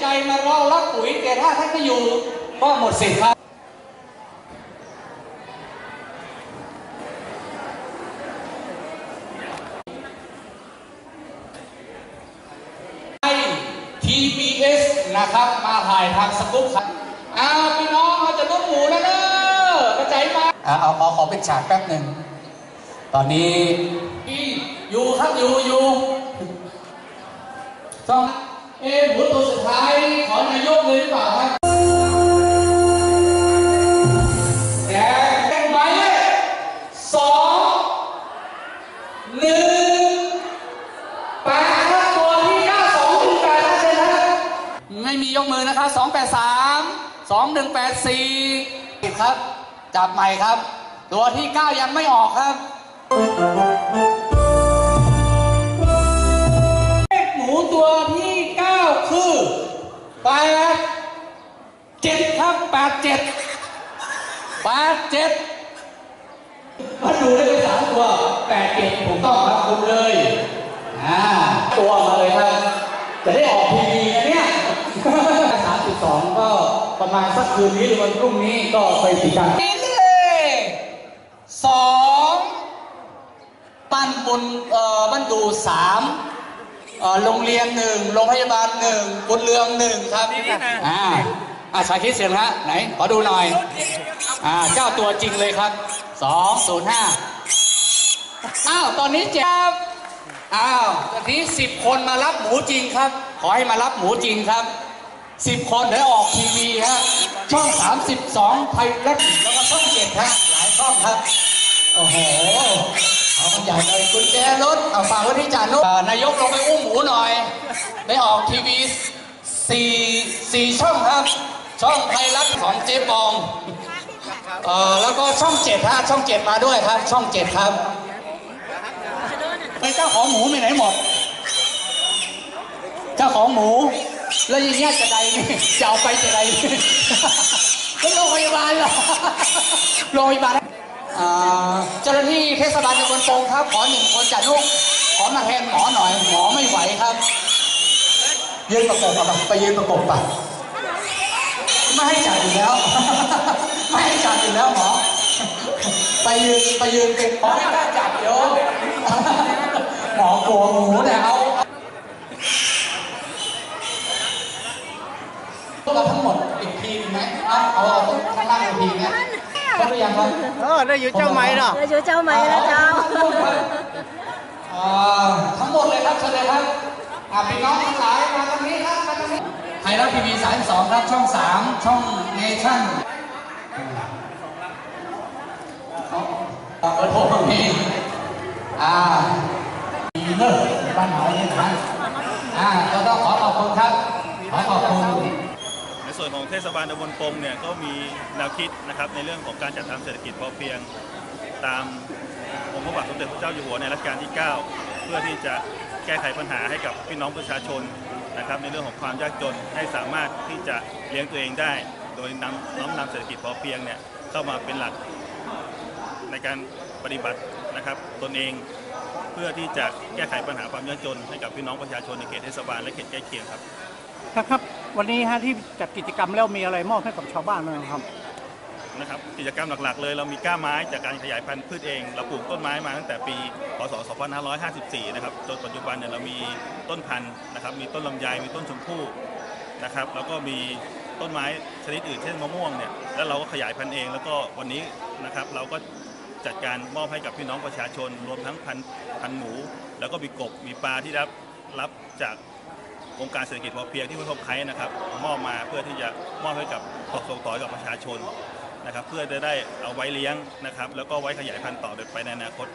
ใจมาเรารับปุ๋ยแต่ถ้าท่านไม่อยู่ก็หมดสิทธิ์ครับไอ TBS นะครับมาถ่ายทางสกุ๊ปครับอ้าวพี่น้องเราจะลดหมูแล้วเนอะกระจายมาอ่าเอาขอขอเป็นฉากแป๊บหนึ่ง ตอนนี้พี่อยู่ครับอยู่อยู่ต้อง เอ๊ะหมูตัวสุดท้ายขอนายกเลยหรือเปล่าครับแดงหมายเลขสองหนึ่งแปดครับตัวที่เก้าสองถึงแปดนะเชิญครับไม่มียกมือนะครับสองแปดสามสองหนึ่งแปดสี่ครับ จับใหม่ครับ ตัวที่เก้ายังไม่ออกครับ แปดเจ็ดแปดเจ็ดมาดูได้เป็นสามตัวแปดเจ็ดผมต้องครับคุณเลยอ่าตัวมาเลยครับ จะได้ออกทีวีนะเนี่ยสามสิบสองก็ประมาณสักคืนนี้หรือวันพรุ่งนี้ก็ไปติดตามนี่เลยสองบ้านบุญเอ่อบ้านดูสามเอ่อโรงเรียนหนึ่งโรงพยาบาลหนึ่งบุญเรืองหนึ่งครับอ่า อ่าสายคิดเสียงฮะไหน ขอดูหน่อย อ่า เจ้าตัวจริงเลยครับสองศูนย์ห้าอ้าว ตอนนี้เจ็บอ้าวตอนนี้สิบคนมารับหมูจริงครับ ขอให้มารับหมูจริงครับสิบคนเดี๋ยวออกทีวีฮะ ช่องสามสิบสองไทยรัฐแล้วก็ช่องเจ็ดฮะ หลายช่องครับ โอ้โหเอาใหญ่เลยกุญแจรถ เอาฝากไว้ที่จานุนายกลงไปอุ้มหมูหน่อย ได้ออกทีวีสี่สี่ช่องครับ ช่องไทยรัฐของเจ๊ปองเอ่อแล้วก็ช่องเจ็ดฮะช่องเจ็ดมาด้วยครับ ช่องเจ็ดครับไอ้เจ้าของหมูไปไหนหมด เจ้าของหมู แล้วอย่งเงี้ยจะใดนี่จะเอาไปจะใดไม่โรงพยาบาลเหรอโรงพยาบาลอ่าเจ้าหน้าที่เทศบาลตำบลโป่งครับ ขอหนึ่งคนจัดลูกขอมาแทนหมอหน่อย หมอไม่ไหวครับ ยืนประกบไปยืนประกบไป ไม่ให้จัดอยู่แล้ว ไม่ให้จัดอยู่แล้วหมอ ไปยืนไปยืนเป็นหมอไม่กล้าจับเดี๋ยวหมอกลัวหมูเนี่ยเอาพวกเราทั้งหมดอีกทีมไหมเอาเอาเอาข้างล่างอีกทีไหมครบหรือยังครับเออได้อยู่เจ้าไหมเนาะเดี๋ยวอยู่เจ้าไหมแล้วเจ้าอ่าทั้งหมดเลยครับเชิญเลยครับอ่าพี่น้องทั้งหลายมาตรงนี้ครับมาตรงนี้ไท ยรัฐทีวีสายสองครับช่องสามช่องเนชั่นเอาเปิดโทรตรงนี้อ่าดีเนอร์บ้านหอยนี่นะอ่าก็ต้องขอขอบคุณครับ ขอขอบคุณในส่วนของเทศบาลตำบลปงเนี่ยก็มีแนวคิดนะครับในเรื่องของการจัดทำเศรษฐกิจพอเพียงตามองค์พระบาทสมเด็จพระเจ้าอยู่หัวในรัชกาลที่ 9 เพื่อที่จะแก้ไขปัญหาให้กับพี่น้องประชาชน นะครับในเรื่องของความยากจนให้สามารถที่จะเลี้ยงตัวเองได้ โดยนำน้อมนำเศรษฐกิจพอเพียงเนี่ยเข้ามาเป็นหลักในการปฏิบัตินะครับตนเองเพื่อที่จะแก้ไขปัญหาความยากจนให้กับพี่น้องประชาชนในเขตเทศบาลและเขตใกล้เคียงครับครับครับวันนี้ฮะที่จัดกิจกรรมแล้วมีอะไรมอบให้กับชาวบ้านบ้างครับ นะครับ กิจกรรมหลักๆ เลย เรามีก้าไม้จากการขยายพันธุ์พืชเอง เราปลูกต้นไม้มาตั้งแต่ปี พศ 2554 นะครับ จนปัจจุบันเนี่ยเรามีต้นพันธุ์นะครับ มีต้นลำไย มีต้นชมพู่นะครับ แล้วก็มีต้นไม้ชนิดอื่นเช่นมะม่วงเนี่ย แล้วเราก็ขยายพันธุ์เอง แล้วก็วันนี้นะครับเราก็จัดการมอบให้กับพี่น้องประชาชน รวมทั้งพันธุ์พันหมู แล้วก็มีกบ มีปลาที่รับรับจากองค์การเศรษฐกิจพอเพียงที่พระทบไคร้นะครับ มอบมาเพื่อที่จะมอบให้กับตกส่งต่อกับประชาชน นะครับเพื่อจะได้เอาไว้เลี้ยงนะครับ แล้วก็ไว้ขยายพันธุ์ต่อไปในอนาคต